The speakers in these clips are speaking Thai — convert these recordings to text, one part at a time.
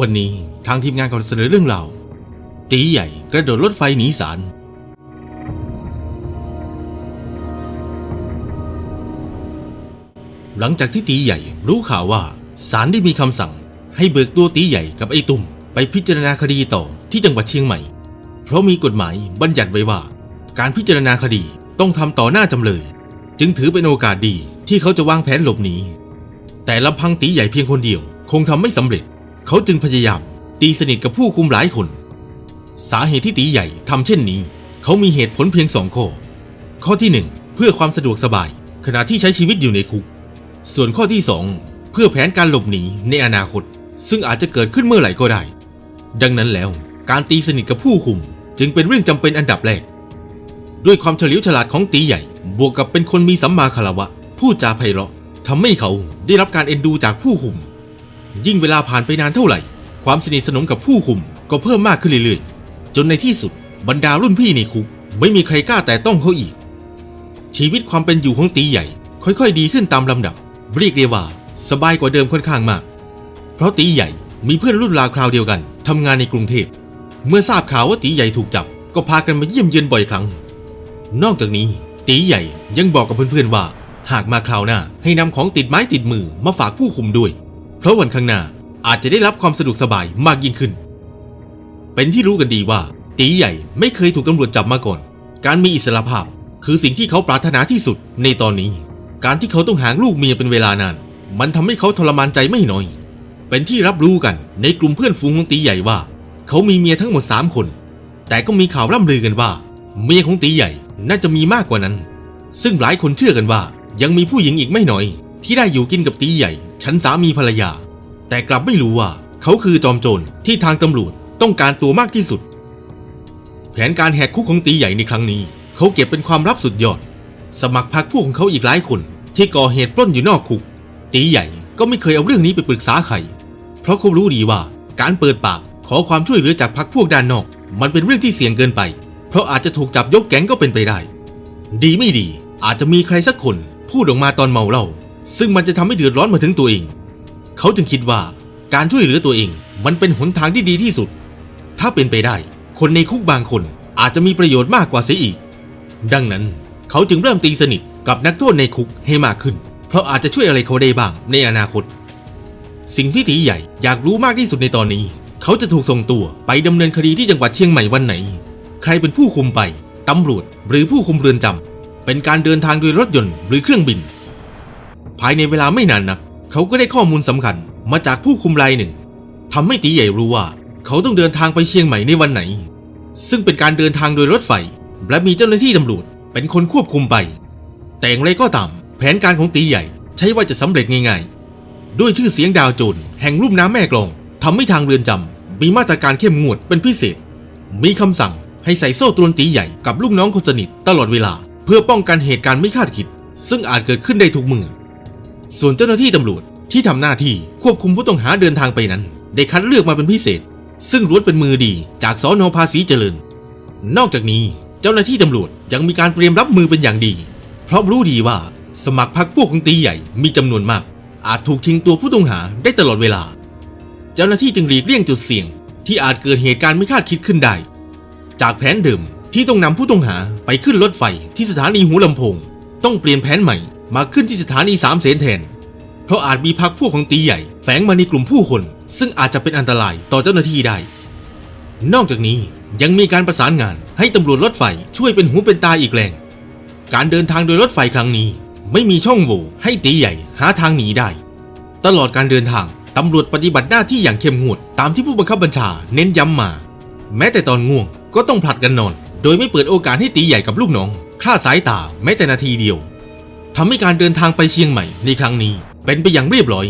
วันนี้ทางทีมงานขอเสนอเรื่องราวตีใหญ่กระโดดรถไฟหนีศาลหลังจากที่ตีใหญ่รู้ข่าวว่าศาลได้มีคำสั่ง ให้เบิกตัวตีใหญ่กับไอ้ตุ่มไปพิจารณาคดีต่อที่จังหวัดเชียงใหม่ เพราะมีกฎหมายบัญญัติไว้ว่า การพิจารณาคดีต้องทำต่อหน้าจำเลย จึงถือเป็นโอกาสดีที่เขาจะวางแผนหลบหนีแต่ลำพังตีใหญ่เพียงคนเดียว คงทำไม่สำเร็จ เขาจึงพยายามตีสนิทกับผู้คุมหลายคน สาเหตุที่ตีใหญ่ทำเช่นนี้ เขามีเหตุผลเพียงสองข้อ ข้อที่หนึ่งเพื่อความสะดวกสบาย ขณะที่ใช้ชีวิตอยู่ในคุก ส่วนข้อที่สองเพื่อแผนการหลบหนีในอนาคต ซึ่งอาจจะเกิดขึ้นเมื่อไหร่ก็ได้ ดังนั้นแล้ว การตีสนิทกับผู้คุมจึงเป็นเรื่องจำเป็นอันดับแรกด้วยความเฉลียวฉลาดของตีใหญ่ บวกกับเป็นคนมีสัมมาคารวะพูดจาไพเราะทำให้เขาได้รับการเอ็นดูจากผู้คุม ยิ่งเวลาผ่านไปนานเท่าไหร่ ความสนิทสนมกับผู้คุมก็เพิ่มมากขึ้นเรื่อยๆ จนในที่สุดบรรดารุ่นพี่ในคุก ไม่มีใครกล้าแต่ต้องเขาอีก ชีวิตความเป็นอยู่ของตีใหญ่ ค่อยๆ ดีขึ้นตามลำดับเรียกได้ว่า สบายกว่าเดิมค่อนข้างมาก เพราะตีใหญ่มีเพื่อนรุ่นราวคราวเดียวกันทำงานในกรุงเทพ เมื่อทราบข่าวว่าตีใหญ่ถูกจับ ก็พากันมาเยี่ยมเยือนบ่อยครั้ง นอกจากนี้ ตีใหญ่ยังบอกกับเพื่อนๆว่า หากมาคราวหน้าให้นำของติดไม้ติดมือมาฝากผู้คุมด้วย เพราะวันข้างหน้าอาจจะได้รับความสะดวกสบายมากยิ่งขึ้น เป็นที่รู้กันดีว่า ตีใหญ่ไม่เคยถูกตำรวจจับมาก่อน การมีอิสรภาพคือสิ่งที่เขาปรารถนาที่สุดในตอนนี้ การที่เขาต้องหางลูกเมียเป็นเวลานาน มันทำให้เขาทรมานใจไม่น้อย เป็นที่รับรู้กันในกลุ่มเพื่อนฝูงของตีใหญ่ว่า เขามีเมียทั้งหมดสามคน แต่ก็มีข่าวร่ำลือกันว่า เมียของตีใหญ่น่าจะมีมากกว่านั้น ซึ่งหลายคนเชื่อกันว่ายังมีผู้หญิงอีกไม่น้อย ที่ได้อยู่กินกับตีใหญ่ ชั้นสามีภรรยา แต่กลับไม่รู้ว่า เขาคือจอมโจรที่ทางตำรวจต้องการตัวมากที่สุด แผนการแหกคุกของตีใหญ่ในครั้งนี้ เขาเก็บเป็นความลับสุดยอด สมัครพรรคพวกของเขาอีกหลายคน ที่ก่อเหตุปล้นอยู่นอกคุก ตีใหญ่ก็ไม่เคยเอาเรื่องนี้ไปปรึกษาใครเพราะเขารู้ดีว่าการเปิดปากขอความช่วยเหลือจากพรรคพวกด้านนอก มันเป็นเรื่องที่เสี่ยงเกินไป เพราะอาจจะถูกจับยกแก๊งก็เป็นไปได้ ดีไม่ดีอาจจะมีใครสักคนพูดออกมาตอนเมาเหล้า ซึ่งมันจะทำให้เดือดร้อนมาถึงตัวเอง เขาจึงคิดว่าการช่วยเหลือตัวเองมันเป็นหนทางที่ดีที่สุด ถ้าเป็นไปได้ คนในคุกบางคนอาจจะมีประโยชน์มากกว่าเสียอีก ดังนั้นเขาจึงเริ่มตีสนิทกับนักโทษในคุกให้มากขึ้น เพราะอาจจะช่วยอะไรเขาได้บ้างในอนาคต สิ่งที่ตีใหญ่อยากรู้มากที่สุดในตอนนี้ เขาจะถูกส่งตัวไปดำเนินคดีที่จังหวัดเชียงใหม่วันไหน ใครเป็นผู้คุมไปตำรวจหรือผู้คุมเรือนจำเป็นการเดินทางโดยรถยนต์หรือเครื่องบิน ภายในเวลาไม่นานนัก เขาก็ได้ข้อมูลสำคัญมาจากผู้คุมรายหนึ่งทำให้ตีใหญ่รู้ว่า เขาต้องเดินทางไปเชียงใหม่ในวันไหน ซึ่งเป็นการเดินทางโดยรถไฟ และมีเจ้าหน้าที่ตำรวจเป็นคนควบคุมไป แต่อย่างไรก็ตาม แผนการของตีใหญ่ใช่ว่าจะสำเร็จง่ายๆ ด้วยชื่อเสียงดาวโจรแห่งลุ่มน้ำแม่กลองทำให้ทางเรือนจำมีมาตรการเข้มงวดเป็นพิเศษ มีคำสั่งให้ใส่โซ่ตรวนตีใหญ่กับลูกน้องคนสนิทตลอดเวลา เพื่อป้องกันเหตุการณ์ไม่คาดคิด ซึ่งอาจเกิดขึ้นได้ทุกมือ ส่วนเจ้าหน้าที่ตำรวจที่ทำหน้าที่ควบคุมผู้ต้องหาเดินทางไปนั้น ได้คัดเลือกมาเป็นพิเศษ ซึ่งล้วนเป็นมือดีจากสอนอภาษีเจริญ นอกจากนี้เจ้าหน้าที่ตำรวจยังมีการเตรียมรับมือเป็นอย่างดี เพราะรู้ดีว่าสมัครพรรคพวกของตีใหญ่มีจำนวนมาก อาจถูกชิงตัวผู้ต้องหาได้ตลอดเวลา เจ้าหน้าที่จึงหลีกเลี่ยงจุดเสี่ยง ที่อาจเกิดเหตุการณ์ไม่คาดคิดขึ้นได้ จากแผนเดิมที่ต้องนำผู้ต้องหาไปขึ้นรถไฟที่สถานีหูลำโพง ต้องเปลี่ยนแผนใหม่ มาขึ้นที่สถานีสามเสนแทน เพราะอาจมีพักพวกของตีใหญ่ แฝงมาในกลุ่มผู้คน ซึ่งอาจจะเป็นอันตรายต่อเจ้าหน้าที่ได้ นอกจากนี้ยังมีการประสานงานให้ตำรวจรถไฟช่วยเป็นหูเป็นตาอีกแรง การเดินทางโดยรถไฟครั้งนี้ ไม่มีช่องโหว่ให้ตีใหญ่หาทางหนีได้ ตลอดการเดินทางตำรวจปฏิบัติหน้าที่อย่างเข้มงวดตามที่ผู้บังคับบัญชาเน้นย้ำมา แม้แต่ตอนง่วงก็ต้องผลัดกันนอน โดยไม่เปิดโอกาสให้ตีใหญ่กับลูกน้องคลาดสายตาแม้แต่นาทีเดียว ทำให้การเดินทางไปเชียงใหม่ในครั้งนี้ เป็นไปอย่างเรียบร้อย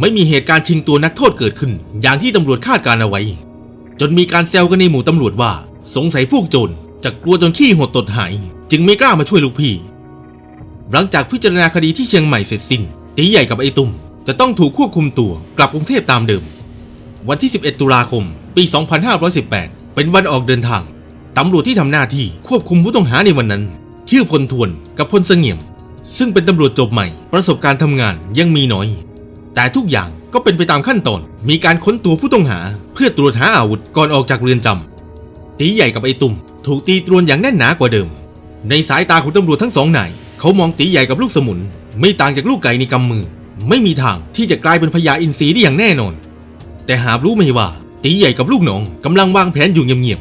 ไม่มีเหตุการณ์ชิงตัวนักโทษเกิดขึ้น อย่างที่ตำรวจคาดการเอาไว้ จนมีการแซวกันในหมู่ตำรวจว่า สงสัยพวกโจรจะกลัวจนขี้หดตดหาย จึงไม่กล้ามาช่วยลูกพี่ หลังจากพิจารณาคดีที่เชียงใหม่เสร็จสิ้นตีใหญ่กับไอ้ตุ้มจะต้องถูกควบคุมตัวกลับกรุงเทพตามเดิม วันที่ 11 ตุลาคม ปี 2518 เป็นวันออกเดินทางตำรวจที่ทำหน้าที่ควบคุมผู้ต้องหาในวันนั้น ชื่อพลทวนกับพลเสงี่ยม ซึ่งเป็นตำรวจจบใหม่ ประสบการณ์ทำงานยังมีน้อย แต่ทุกอย่างก็เป็นไปตามขั้นตอน มีการค้นตัวผู้ต้องหา เพื่อตรวจหาอาวุธก่อนออกจากเรือนจำตีใหญ่กับไอตุ่มถูกตีตรวนอย่างแน่นหนากว่าเดิม ในสายตาของตำรวจทั้งสองนายเขามองตีใหญ่กับลูกสมุน ไม่ต่างจากลูกไก่ในกำมือ ไม่มีทางที่จะกลายเป็นพญาอินทรีได้อย่างแน่นอน แต่หารู้ไหมว่าตีใหญ่กับลูกน้องกำลังวางแผนอยู่เงียบ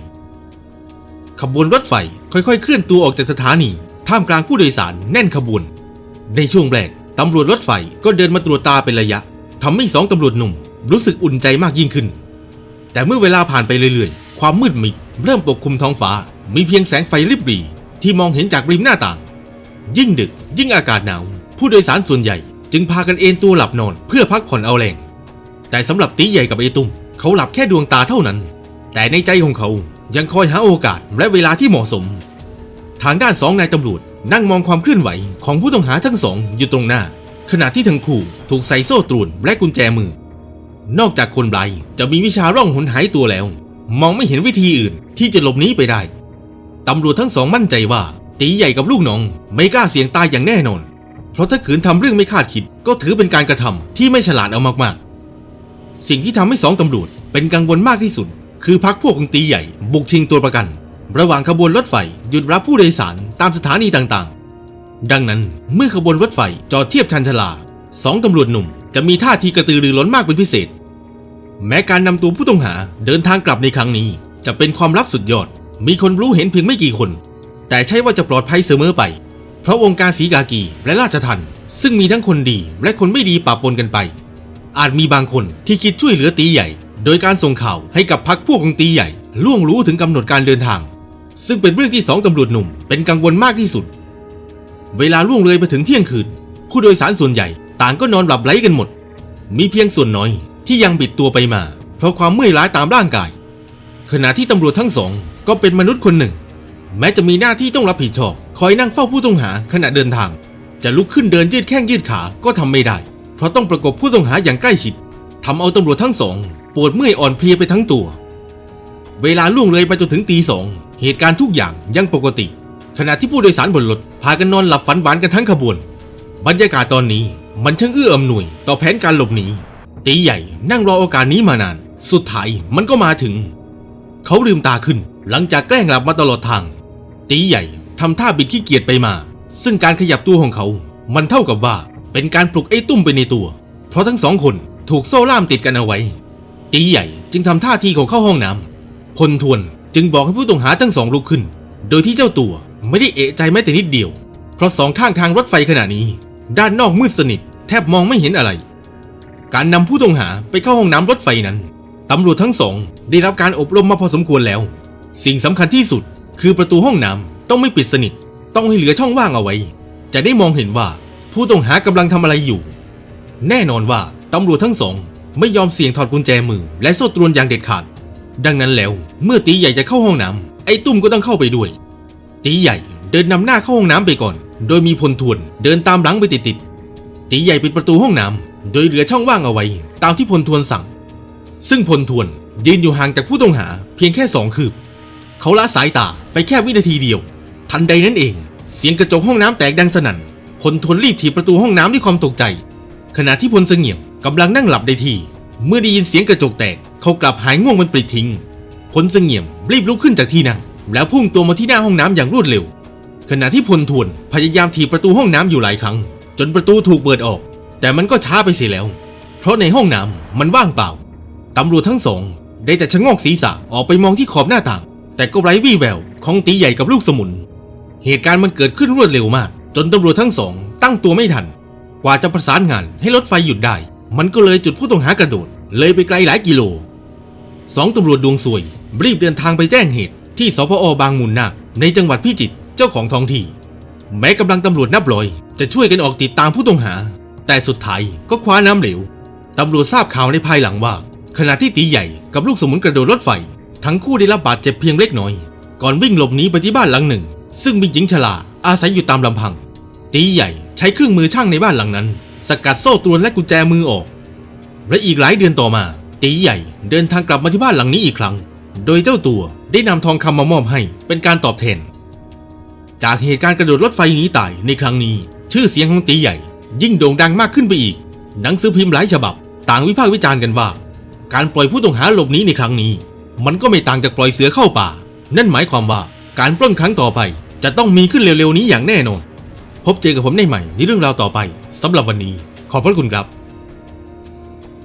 ๆขบวนรถไฟค่อยๆ เคลื่อนตัวออกจากสถานีท่ามกลางผู้โดยสารแน่นขบวน ในช่วงแรกตำรวจรถไฟก็เดินมาตรวจตาเป็นระยะทำให้สองตำรวจหนุ่มรู้สึกอุ่นใจมากยิ่งขึ้น แต่เมื่อเวลาผ่านไปเรื่อยๆ ความมืดมิดเริ่มปกคลุมท้องฟ้า มีเพียงแสงไฟริบหรี่ที่มองเห็นจากริมหน้าต่าง ยิ่งดึกยิ่งอากาศหนาว ผู้โดยสารส่วนใหญ่ จึงพากันเอนตัวหลับนอนเพื่อพักผ่อนเอาแรง แต่สำหรับตีใหญ่กับไอตุ้มเขาหลับแค่ดวงตาเท่านั้น แต่ในใจของเขายังคอยหาโอกาสและเวลาที่เหมาะสม ทางด้านสองนายตำรวจ นั่งมองความเคลื่อนไหวของผู้ต้องหาทั้งสองอยู่ตรงหน้า ขณะที่ทั้งคู่ถูกใส่โซ่ตรวนและกุญแจมือ นอกจากคนไบรจะมีวิชาร่องหนหายตัวแล้ว มองไม่เห็นวิธีอื่นที่จะหลบหนีไปได้ตำรวจทั้งสองมั่นใจว่า ตีใหญ่กับลูกน้อง ไม่กล้าเสี่ยงตายอย่างแน่นอน เพราะถ้าขืนทำเรื่องไม่คาดคิด ก็ถือเป็นการกระทำที่ไม่ฉลาดเอามากๆ สิ่งที่ทำให้สองตำรวจเป็นกังวลมากที่สุด คือพักพวกของตีใหญ่ บุกชิงตัวประกัน ระหว่างขบวนรถไฟหยุดรับผู้โดยสารตามสถานีต่างๆ ดังนั้นเมื่อขบวนรถไฟจอดเทียบชันชลาสองตำรวจหนุ่มจะมีท่าทีกระตือรือร้นมากเป็นพิเศษ แม้การนำตัวผู้ต้องหาเดินทางกลับในครั้งนี้ จะเป็นความลับสุดยอด มีคนรู้เห็นเพียงไม่กี่คน แต่ใช่ว่าจะปลอดภัยเสมอไป เพราะวงการสีกากีและราชทันซึ่งมีทั้งคนดีและคนไม่ดีปะปนกันไป อาจมีบางคนที่คิดช่วยเหลือตีใหญ่ โดยการส่งข่าวให้กับพักพวกของตีใหญ่ล่วงรู้ถึงกำหนดการเดินทาง ซึ่งเป็นเรื่องที่สองตำรวจหนุ่มเป็นกังวลมากที่สุด เวลาล่วงเลยไปถึงเที่ยงคืน ผู้โดยสารส่วนใหญ่ต่างก็นอนหลับไหลกันหมด มีเพียงส่วนน้อยที่ยังบิดตัวไปมา เพราะความเมื่อยล้าตามร่างกาย ขณะที่ตำรวจทั้งสองก็เป็นมนุษย์คนหนึ่ง แม้จะมีหน้าที่ต้องรับผิดชอบ คอยนั่งเฝ้าผู้ต้องหาขณะเดินทาง จะลุกขึ้นเดินยืดแข้งยืดขาก็ทำไม่ได้ เพราะต้องประกบผู้ต้องหาอย่างใกล้ชิดทำเอาตำรวจทั้งสองปวดเมื่อยอ่อนเพลียไปทั้งตัว เวลาล่วงเลยไปจนถึงตีสอง เหตุการณ์ทุกอย่างยังปกติ ขณะที่ผู้โดยสารบนรถพากันนอนหลับฝันหวานกันทั้งขบวน บรรยากาศตอนนี้มันช่างเอื้ออำนวย ต่อแผนการหลบหนีตีใหญ่นั่งรอโอกาสนี้มานาน สุดท้ายมันก็มาถึง เขาลืมตาขึ้นหลังจากแกล้งหลับมาตลอดทาง ตีใหญ่ทำท่าบิดขี้เกียจไปมา ซึ่งการขยับตัวของเขา มันเท่ากับว่าเป็นการปลุกไอ้ตุ้มไปในตัว เพราะทั้งสองคนถูกโซ่ล่ามติดกันเอาไว้ ตีใหญ่จึงทำท่าทีของเข้าห้องน้ำพลทวน จึงบอกให้ผู้ต้องหาทั้งสองลุกขึ้น โดยที่เจ้าตัวไม่ได้เอะใจแม้แต่นิดเดียว เพราะสองข้างทางรถไฟขณะนี้ ด้านนอกมืดสนิท แทบมองไม่เห็นอะไร การนำผู้ต้องหาไปเข้าห้องน้ำรถไฟนั้นตำรวจทั้งสองได้รับการอบรมมาพอสมควรแล้ว สิ่งสำคัญที่สุดคือประตูห้องน้ำต้องไม่ปิดสนิท ต้องให้เหลือช่องว่างเอาไว้ จะได้มองเห็นว่าผู้ต้องหากำลังทำอะไรอยู่ แน่นอนว่าตำรวจทั้งสองไม่ยอมเสี่ยงถอดกุญแจมือและโซ่ตรวนอย่างเด็ดขาด ดังนั้นแล้วเมื่อตีใหญ่จะเข้าห้องน้ำไอ้ตุ้มก็ต้องเข้าไปด้วย ตีใหญ่เดินนำหน้าเข้าห้องน้ำไปก่อน โดยมีพลทวนเดินตามหลังไปติดๆตีใหญ่ปิดประตูห้องน้ำโดยเหลือช่องว่างเอาไว้ ตามที่พลทวนสั่ง ซึ่งพลทวนยืนอยู่ห่างจากผู้ต้องหาเพียงแค่สองคืบ เขาละสายตาไปแค่วินาทีเดียว ทันใดนั้นเอง เสียงกระจกห้องน้ำแตกดังสนั่นพลทวนรีบถีบประตูห้องน้ำด้วยความตกใจ ขณะที่พลเสงี่ยมกำลังนั่งหลับได้ทีเมื่อได้ยินเสียงกระจกแตก เขากลับหายง่วงมันปลิดทิ้งพลเสงี่ยมรีบลุกขึ้นจากที่นั่งแล้วพุ่งตัวมาที่หน้าห้องน้ำอย่างรวดเร็ว ขณะที่พลทวนพยายามถีบประตูห้องน้ำอยู่หลายครั้ง จนประตูถูกเปิดออก แต่มันก็ช้าไปเสียแล้ว เพราะในห้องน้ำมันว่างเปล่าตำรวจทั้งสอง ได้แต่ชะโงกศีรษะออกไปมองที่ขอบหน้าต่าง แต่ก็ไร้วี่แววของตีใหญ่กับลูกสมุน เหตุการณ์มันเกิดขึ้นรวดเร็วมาก จนตำรวจทั้งสอง ตั้งตัวไม่ทัน กว่าจะประสานงานให้รถไฟหยุดได้ มันก็เลยจุดผู้ต้องหากระโดด เลยไปไกลหลายกิโล สองตำรวจดวงสวย รีบเดินทางไปแจ้งเหตุที่สพอบางมูลนาในจังหวัดพิจิตรเจ้าของท้องที่ แม้กำลังตำรวจนับร้อย จะช่วยกันออกติดตามผู้ต้องหา แต่สุดท้ายก็คว้าน้ำเหลวตำรวจทราบข่าวในภายหลังว่า ขณะที่ตีใหญ่กับลูกสมุนกระโดดรถไฟ ทั้งคู่ได้รับบาดเจ็บเพียงเล็กน้อย ก่อนวิ่งหลบหนีไปที่บ้านหลังหนึ่ง ซึ่งมีหญิงชราอาศัยอยู่ตามลำพัง ตีใหญ่ใช้เครื่องมือช่างในบ้านหลังนั้น สกัดโซ่ตรวนและกุญแจมือออก และอีกหลายเดือนต่อมา ตีใหญ่เดินทางกลับมาที่บ้านหลังนี้อีกครั้ง โดยเจ้าตัวได้นำทองคำมามอบให้เป็นการตอบแทน จากเหตุการณ์กระโดดรถไฟหนีตายในครั้งนี้ ชื่อเสียงของตีใหญ่ ยิ่งโด่งดังมากขึ้นไปอีก หนังสือพิมพ์หลายฉบับ ต่างวิพากษ์วิจารณ์กันว่า การปล่อยผู้ต้องหาหลบหนีในครั้งนี้ มันก็ไม่ต่างจากปล่อยเสือเข้าป่า นั่นหมายความว่าการปล้นครั้งต่อไป จะต้องมีขึ้นเร็วๆนี้อย่างแน่นอน พบเจอกับผมในใหม่ในเรื่องราวต่อไปสำหรับวันนี้ ขอบพระคุณครับ